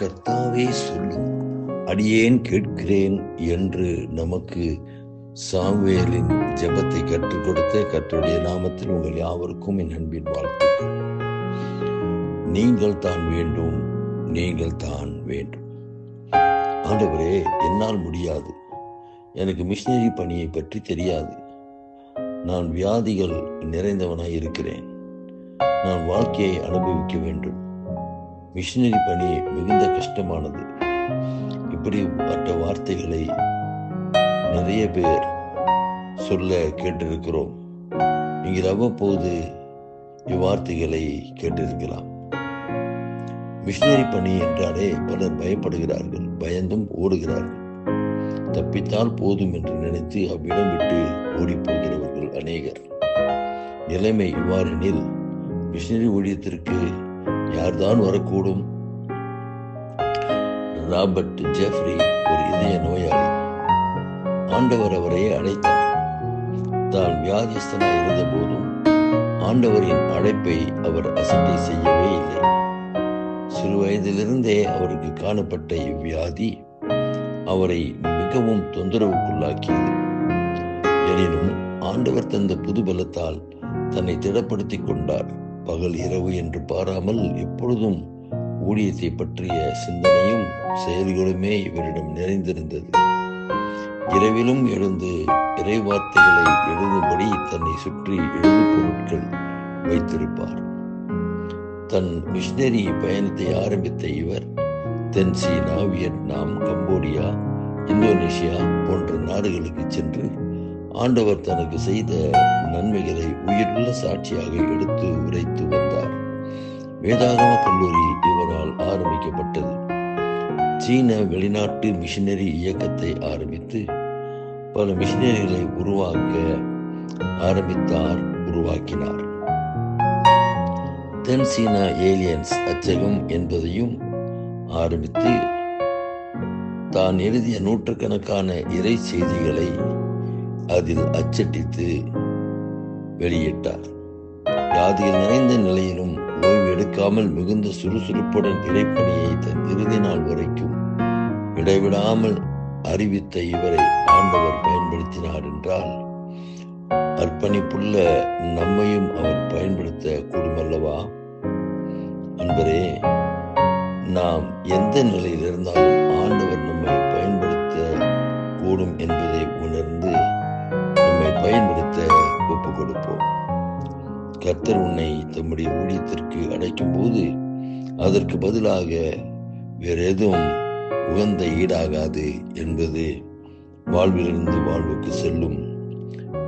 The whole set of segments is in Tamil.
கர்த்தாவே சொல்லும் அடியேன் கேட்கிறேன் என்று நமக்கு சாமுவேலின் ஜெபத்தை கற்றுக் கொடுத்த கற்றுடைய நாமத்தில் உங்கள் யாவருக்கும் என் அன்பின் வாழ்த்துக்கள். நீங்கள் தான் வேண்டும் நீங்கள் தான் வேண்டும். ஆண்டவரே என்னால் முடியாது. எனக்கு மிஷினரி பணியை பற்றி தெரியாது. நான் வியாதிகள் நிறைந்தவனாய் இருக்கிறேன் நான் வாழ்க்கையை அனுபவிக்க வேண்டும். மிஷினரி பணி மிகுந்த கஷ்டமானது. இப்படிப்பட்ட வார்த்தைகளை நிறைய பேர் சொல்ல கேட்டிருக்கிறோம். நீங்கள் அவ்வப்போது இவ்வார்த்தைகளை கேட்டிருக்கலாம். மிஷினரி பணி என்றாலே பலர் பயப்படுகிறார்கள் பயந்தும் ஓடுகிறார்கள். தப்பித்தால் போதும் என்று நினைத்து அவ்விடம் விட்டு ஓடிப்போகிறவர்கள் அநேகர். நிலைமை இவ்வாறெனில் மிஷினரி ஊழியத்திற்கு யார்தான் வரக்கூடும்? ராபர்ட் ஜெஃப்ரி ஒரு இதய நோயாளி. ஆண்டவர் அவரை அழைத்தார். தான் வியாதிஸ்தனாக இருந்த போதும் ஆண்டவரின் அழைப்பை அவர் அசட்டை செய்யவே இல்லை. சிறு வயதிலிருந்தே அவருக்கு காணப்பட்ட இவ்வியாதி அவரை மிகவும் தொந்தரவுக்குள்ளாக்கியது. எனினும் ஆண்டவர் தந்த புது பலத்தால் தன்னை திடப்படுத்திக் கொண்டார். பகல் இரவு என்று பாராமல் எப்பொழுதும் ஊழியத்தை பற்றிய சிந்தனையும் செயல்களுமே இவரிடம் நிறைந்திருந்தது. இரவிலும் எழுந்து இறை வார்த்தைகளை எழுதும்படி தன்னை சுற்றி எழுது பொருட்கள் வைத்திருப்பார். தன் மிஷினரி பயணத்தை ஆரம்பித்த இவர் தென் சீனா வியட்நாம் கம்போடியா இந்தோனேஷியா போன்ற நாடுகளுக்கு சென்று ஆண்டவர் தனக்கு செய்த நன்மைகளை உயிருள்ள சாட்சியாக எடுத்து உரைத்து வந்தார். வேதாகம கல்லூரி இவரால் ஆரம்பிக்கப்பட்டது. சீன வெளிநாட்டு மிஷினரி இயக்கத்தை ஆரம்பித்து பல மிஷினரிகளை உருவாக்க ஆரம்பித்தார் உருவாக்கினார். தென் சீனா ஏலியன்ஸ் அச்சகம் என்பதையும் ஆரம்பித்து தான் எழுதிய நூற்றுக்கணக்கான இறை செய்திகளை அதில் அச்சடித்து வெளியிட்டார். வியாதியில் நிறைந்த நிலையிலும் ஓய்வு எடுக்காமல் மிகுந்த சுறுசுறுப்புடன் இறைப்பணியை தன் இறுதி நாள் வரைக்கும் இடைவிடாமல் அறிவித்த இவரை ஆண்டவர் பயன்படுத்தினார் என்றால் அர்ப்பணிப்புள்ள நம்மையும் அவர் பயன்படுத்த கூடுமல்லவா? அன்பரே நாம் எந்த நிலையில் இருந்தாலும் ஆண்டவர் நம்மை பயன்படுத்த கூடும் என்பதை உணர்ந்து கொடுப்போம். கர்த்தர் உன்னை தம்முடைய ஊழியத்திற்கு அடைக்கும் போது அதற்கு பதிலாக வேற எதுவும் உகந்த ஈடாகாது என்பது வாழ்விலிருந்து வாழ்வுக்கு செல்லும்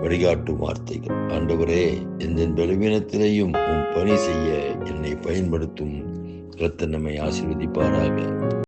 வழிகாட்டும் வார்த்தைகள். ஆண்டவரே எந்த பலவீனத்திலேயும் உன் பணி செய்ய என்னை பயன்படுத்தும். ரத்த நம்மை ஆசீர்வதிப்பாராக.